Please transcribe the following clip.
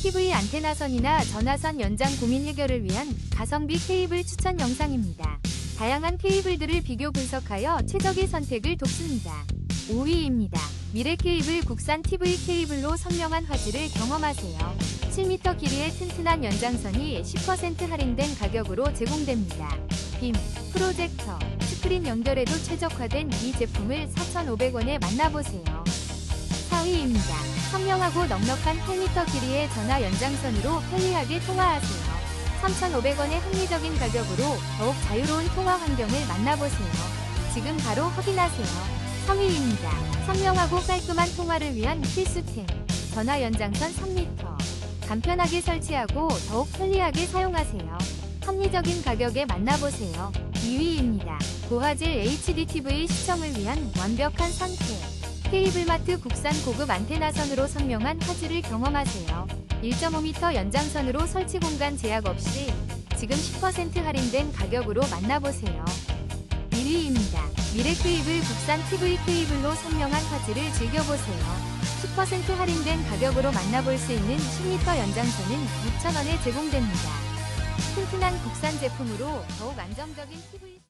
TV 안테나선이나 전화선 연장 고민 해결을 위한 가성비 케이블 추천 영상입니다. 다양한 케이블들을 비교 분석하여 최적의 선택을 돕습니다. 5위입니다. 미래 케이블 국산 TV 케이블로 선명한 화질을 경험하세요. 7m 길이의 튼튼한 연장선이 10% 할인된 가격으로 제공됩니다. 빔, 프로젝터, 스크린 연결에도 최적화된 이 제품을 4,500원에 만나보세요. 4위입니다. 선명하고 넉넉한 8m 길이의 전화 연장선으로 편리하게 통화하세요. 3,500원의 합리적인 가격으로 더욱 자유로운 통화 환경을 만나보세요. 지금 바로 확인하세요. 3위입니다. 선명하고 깔끔한 통화를 위한 필수템. 전화 연장선 3m. 간편하게 설치하고 더욱 편리하게 사용하세요. 합리적인 가격에 만나보세요. 2위입니다. 고화질 HDTV 시청을 위한 완벽한 선택. 케이블마트 국산 고급 안테나선으로 선명한 화질을 경험하세요. 1.5m 연장선으로 설치 공간 제약 없이 지금 10% 할인된 가격으로 만나보세요. 1위입니다. 미래 케이블 국산 TV 케이블로 선명한 화질을 즐겨보세요. 10% 할인된 가격으로 만나볼 수 있는 10m 연장선은 6,000원에 제공됩니다. 튼튼한 국산 제품으로 더욱 안정적인 TV